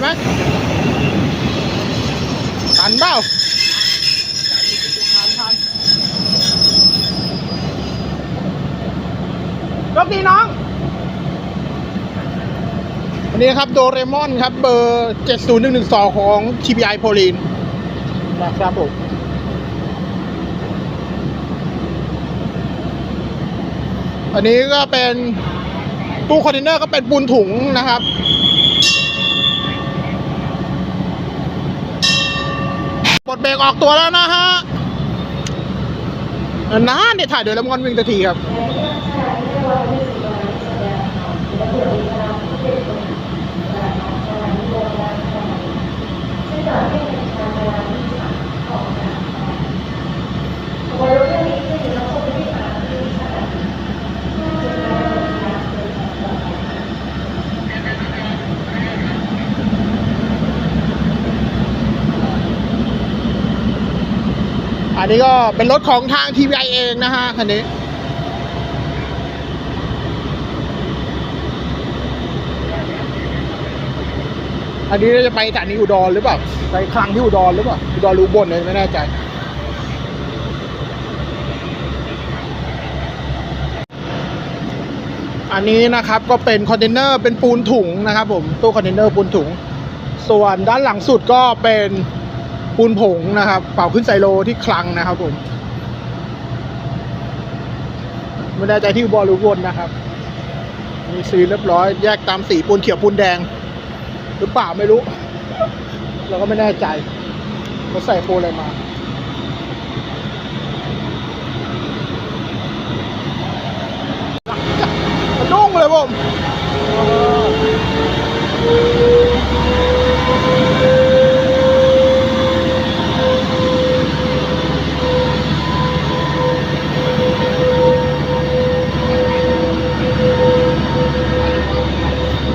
ไหมทันเปล่าทันทันรถดีน้องอันนี้ครับโดเรมอนครับ เบอร์ 70112 ของ TPI โพลีนนะครับผมอันนี้ก็เป็นตู้คอนเทนเนอร์ก็เป็นปูนถุงนะครับ ปลดเบรกออกตัวแล้วนะฮะนานเนี่ยถ่ายเดี๋ยวแล้วมันวิ่งตะทีครับ อันนี้ก็เป็นรถของทาง TVI เองนะฮะคันนี้อันนี้จะไปจากนี้อุดรหรือเปล่าไปคลังที่อุดรหรือเปล่าอุดรหรืออุบลเนี่ยไม่แน่ใจ อันนี้นะครับก็เป็นคอนเทนเนอร์เป็นปูนถุงนะครับผมตู้คอนเทนเนอร์ปูนถุง ส่วนด้านหลังสุดก็เป็น ปูนผงนะครับ เป่าขึ้นไซโลที่คลังนะครับผมไม่แน่ใจที่อุบออุบลนะครับ มีสีเรียบร้อย แยกตามสีปูนเขียวปูนแดง หรือเปล่าไม่รู้ เราก็ไม่แน่ใจเขาใส่ปูนอะไรมาสะดุ้งเลยผม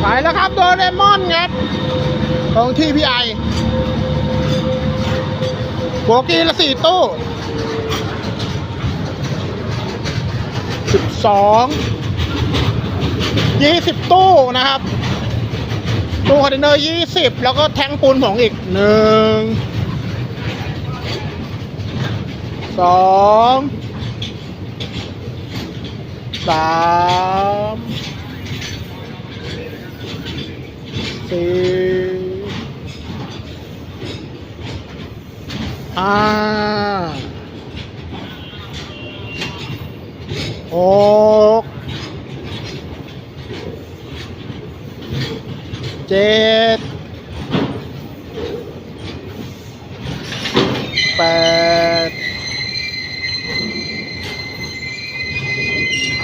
ไปแล้วครับโดเรมอนครับ ของที่พี่ไอโบกี้ละสี่ตู้สิบสองยี่สิบตู้นะครับ ตู้คอนเทนเนอร์ยี่สิบแล้วก็แทงปูนผงอีกหนึ่งสองสามสี่ ห้าหกเจ็ดแปด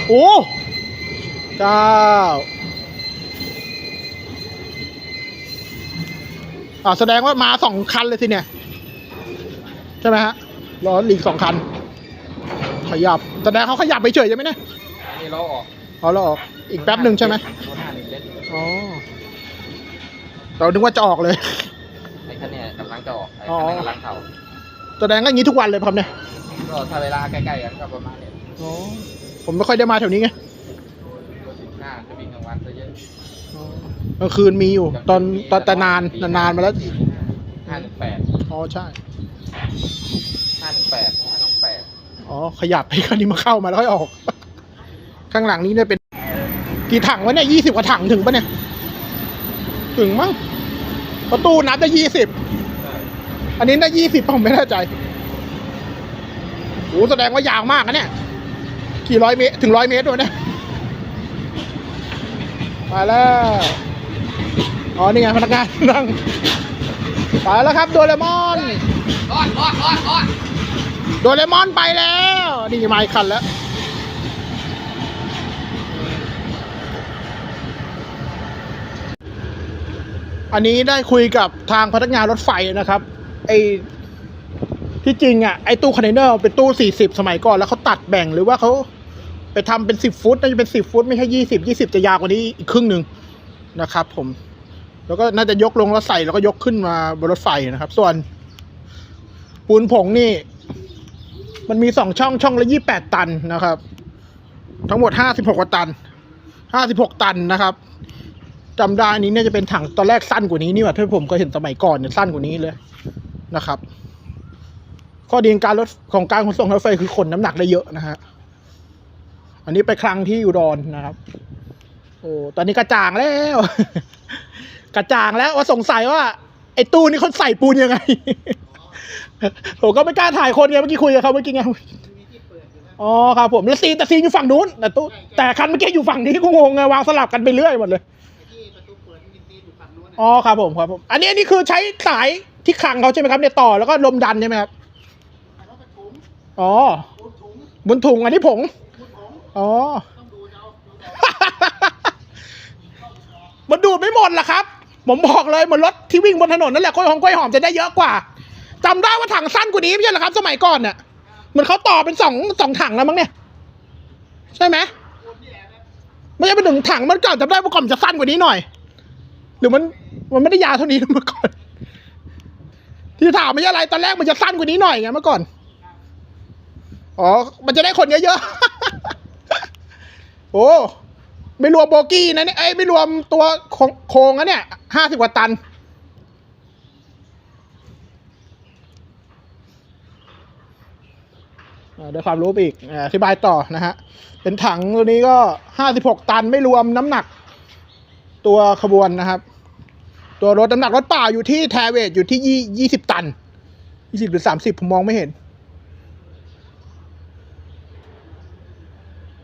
โอ้เก้าอ่าแสดงว่ามาสองคันเลยสิเนี่ย ใช่ไหมฮะรอหลีกสองคัน ขยับแสดงเขาขยับไปเฉยใช่ไหมเนี่ยอันนี้เราออกเอาเราออกอีกแป๊บหนึ่งใช่ไหมรถห้าหนึ่งเล็กอ๋อเรานึกว่าจะออกเลยไอ้คันเนี้ยกำลังจะออกไอ้อ๋อคันนั้นกำลังเข่าแสดงก็อย่างนี้ทุกวันเลยครับเนี่ยก็ถ้าเวลาใกล้ๆกันก็ประมาณเนี้ยอ๋อผมไม่ค่อยได้มาแถวนี้ไงรถสิบห้าจะวิ่งกลางวันซะเยอะอ๋อกลางคืนมีอยู่ ตอนตอนแต่นานนานๆมาแล้วห้าหนึ่งแปดอ๋อใช่ ห้าหนึ่งแปดห้าน้องแปด อ๋อ ขยับให้คันนี้มาเข้ามาแล้วค่อยออก ข้างหลังนี้เนี่ยเป็น กี่ถังวะเนี่ยยี่สิบกว่าถังถึงปะเนี่ย ถึงมั้ง ประตูนับได้ยี่สิบ อันนี้ได้ยี่สิบผมไม่แน่ใจโอ้แสดงว่ายาวมากนะเนี่ย กี่ร้อยเมตร ถึงร้อยเมตรด้วยเนี่ยไปแล้ว อ๋อ นี่ไงพนักงานนั่งไปแล้วครับ โดเรมอนรอดรอดรอดรอด ดเรมอนไปแล้วนี่มาอีกคันแล้วอันนี้ได้คุยกับทางพนักงานรถไฟนะครับ ไอที่จริงอะไอตู้คอนเทนเนอร์เป็นตู้สี่สิบสมัยก่อนแล้วเขาตัดแบ่งหรือว่าเขาไปทำเป็นสิบฟุตน่าจะเป็นสิบฟุต ไม่ใช่ยี่สิบยี่สิบจะยาวกว่านี้อีกครึ่งหนึ่งนะครับ ผม แล้วก็น่าจะยกลงแล้วใส่แล้วก็ยกขึ้นมาบนรถไฟนะครับ ส่วน ปูนผงนี่ มันมีสองช่องช่องละยี่แปดตันนะครับ ทั้งหมดห้าสิบหกตันห้าสิบหกตันนะครับจำได้นี้เนี่ยจะเป็นถังตอนแรกสั้นกว่านี้นี่หว่าถ้าผมก็เห็นสมัยก่อนเนี่ยสั้นกว่านี้เลยนะครับ ข้อดีของการรถของการขนส่งรถไฟคือขนน้ำหนักได้เยอะนะฮะอันนี้ไปครั้งที่อุดรนะครับ โอ้ตอนนี้กระจ่างแล้ว กระจ่างแล้วว่าสงสัยว่าไอ้ตู้นี่เขาใส่ปูนยังไง ผมก็ไม่กล้าถ่ายคนไงเมื่อกี้คุยกับเขาเมื่อกี้ไงอ๋อครับผมแล้วซีนแต่ซีนอยู่ฝั่งนู้นแต่ตู้แต่คันเมื่อกี้อยู่ฝั่งนี้ก็งงไงวางสลับกันไปเรื่อยหมดเลยที่ประตูเปิดมีตีนอยู่ฝั่งนู้นอ๋อครับผมครับผม อันนี้อันนี้คือใช้สายที่คลังเขาใช่ไหมครับเนี่ยต่อแล้วก็ลมดันใช่ไหมครับแต่ว่าเป็นถุงอ๋อปูนถุงบนถุงอันนี้ผงปูนถุงอ๋อต้องดูเอาดูเอามันดูดไม่หมดล่ะครับ ผมบอกเลยเหมือนรถที่วิ่งบนถนนนั่นแหละกล้วยหอมกล้วยหอมจะได้เยอะกว่า จำได้ว่าถังสั้นกว่านี้ไม่ใช่เหรอครับ สมัยก่อนเนี่ยเหมือนเขาต่อเป็นสองสองถังแล้วมั้งเนี่ย ใช่ไหมไม่ใช่เป็นหนึ่งถังมันก่อนจำได้เมื่อก่อนมันจะสั้นกว่านี้หน่อย หรือมันมันไม่ได้ยาวเท่านี้เมื่อก่อน ที่ถามไม่ใช่อะไรตอนแรกมันจะสั้นกว่านี้หน่อยไงเมื่อก่อนอ๋อ มันจะได้คนเยอะๆ โอ้ ไม่รวมโบกี้นะเนี่ยเอ้ไม่รวมตัวโครงโครงนะเนี่ยห้าสิบกว่าตัน อ่า ด้วยความรู้อีกอ่าอธิบายต่อนะฮะ เป็นถังตัวนี้ก็ห้าสิบหกตันไม่รวมน้ำหนัก ตัวขบวนนะครับ ตัวรถน้ำหนักรถเปล่าอยู่ที่แทเวทอยู่ที่ยี่ยี่สิบตันยี่สิบหรือสามสิบผมมองไม่เห็น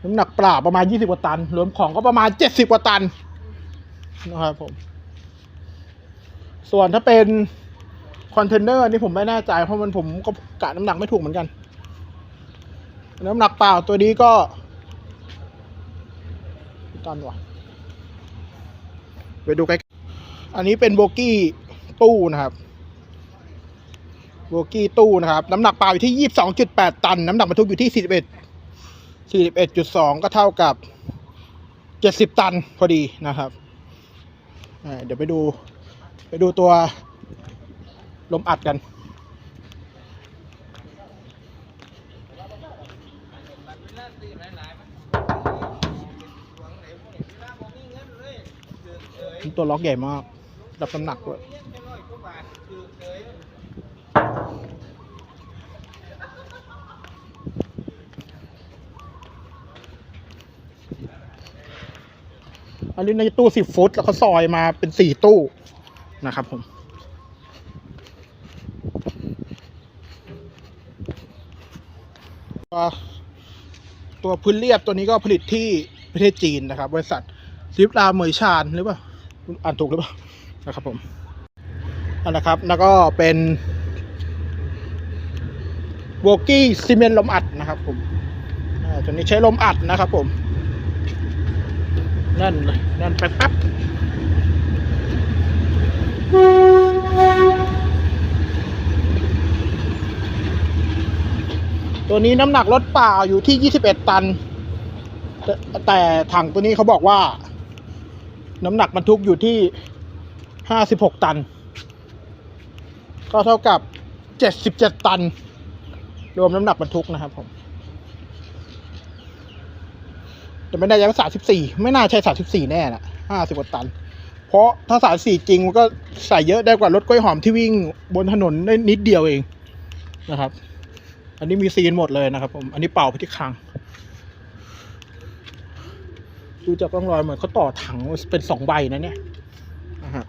น้ำหนักเปล่าประมาณยี่สิบกว่าตัน รวมของก็ประมาณเจ็ดสิบกว่าตันนะครับผม ส่วนถ้าเป็นคอนเทนเนอร์นี่ผมไม่แน่ใจเพราะมันผมก็กะน้ำหนักไม่ถูกเหมือนกัน น้ำหนักเปล่าตัวนี้ก็ตันวะไปดูใกล้อันนี้เป็นโบกี้ตู้นะครับโบกี้ตู้นะครับ น้ำหนักเปล่าอยู่ที่ยี่สิบสองจุดแปดตัน น้ำหนักบรรทุกอยู่ที่สี่สิบเอ็ดสี่สิบเอ็ดจุดสองก็เท่ากับเจ็ดสิบตันพอดีนะครับเดี๋ยวไปดู ไปดูตัวลมอัดกัน ตัวล็อกใหญ่มาก รับน้ำหนักด้วยอันนี้ในตู้สิบฟุต แล้วก็ซอยมาเป็นสี่ตู้นะครับผมตัวตัวพื้นเรียบตัวนี้ก็ผลิตที่ประเทศจีนนะครับ บริษัทซิฟลาเหมยชานหรือเปล่า อ่านถูกหรือเปล่านะครับผมอันนะครับ แล้วก็เป็นโบกี้ซีเมนต์ลมอัดนะครับผมตัวนี้ใช้ลมอัดนะครับผมนั่นเลยนั่นไปปั๊บตัวนี้น้ำหนักรถเปล่าอยู่ที่ 21 ตัน แต่แต่ถังตัวนี้เขาบอกว่า น้ำหนักบรรทุกอยู่ที่ 56 ตัน ก็เท่ากับ 77 ตัน รวมน้ำหนักบรรทุกนะครับผมแต่ไม่ได้ยังสามสิบสี่ไม่น่าใช่สามสิบสี่แน่นะห้าสิบกว่าตัน เพราะถ้าสามสี่จริงมันก็ใส่เยอะได้กว่ารถกล้วยหอมที่วิ่งบนถนนได้นิดเดียวเองนะครับ อันนี้มีซีนหมดเลยนะครับผม อันนี้เป่าไปที่คาง ดูจากร่องรอยเหมือนเขาต่อถังเป็นสองใบนะเนี่ยนะฮะ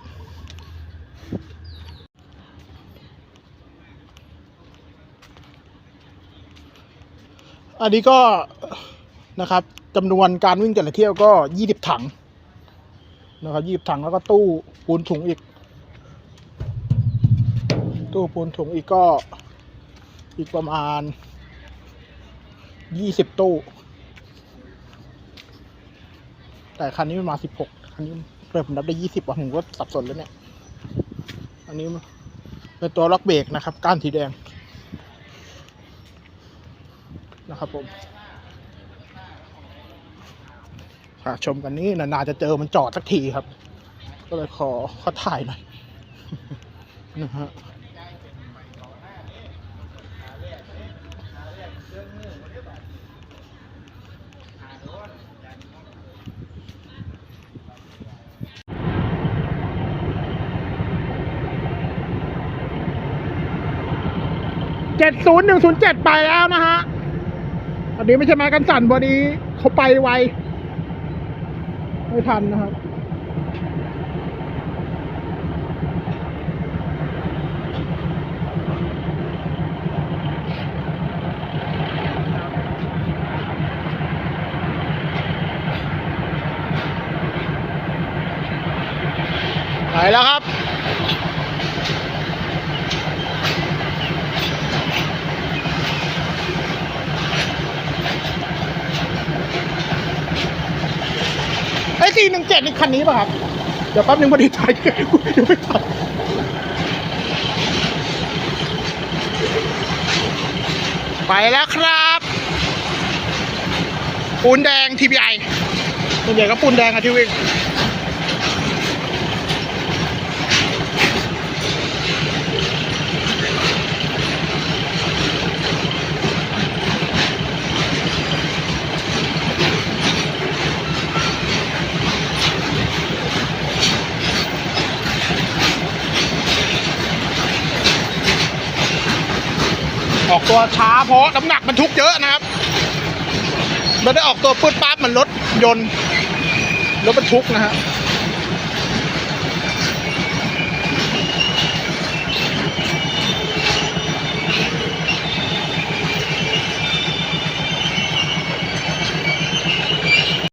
อันนี้ก็นะครับจำนวนการวิ่งแต่ละเที่ยวก็ยี่สิบถังนะครับยี่สิบถังแล้วก็ตู้ปูนถุงอีก ตู้ปูนถุงอีกก็อีกประมาณยี่สิบตู้ แต่คันนี้มันมาสิบหกคันนี้เปิดผมนับได้ยี่สิบว่ะผมก็สับสนแล้วเนี่ย อันนี้เป็นตัวล็อกเบรกนะครับ ก้านสีแดง นะครับผมค่ะชมกันนี่นานๆจะเจอมันจอดสักทีครับ ก็เลยขอขอถ่ายหน่อยนะฮะ เจ็ดศูนย์หนึ่งศูนย์เจ็ดไปแล้วนะฮะ อันนี้ไม่ใช่ไม้กันสั่นวันนี้เขาไปไว ไม่ทันนะครับ ไปแล้วครับ ไอ้สี่ หนึ่งเจ็ดนี่คันนี้ป่ะครับ เดี๋ยวแป๊บนึงพอดีถ่ายเดี๋ยวไม่ทันไปแล้วครับปูนแดง TBI ส่วนใหญ่ก็ปูนแดงอะที่วิ่ง ออกตัวช้าเพราะน้ำหนักมันทุกเยอะนะครับเราได้ออกตัวปืดปั๊บมันรถยนต์รถบรรทุกนะฮะ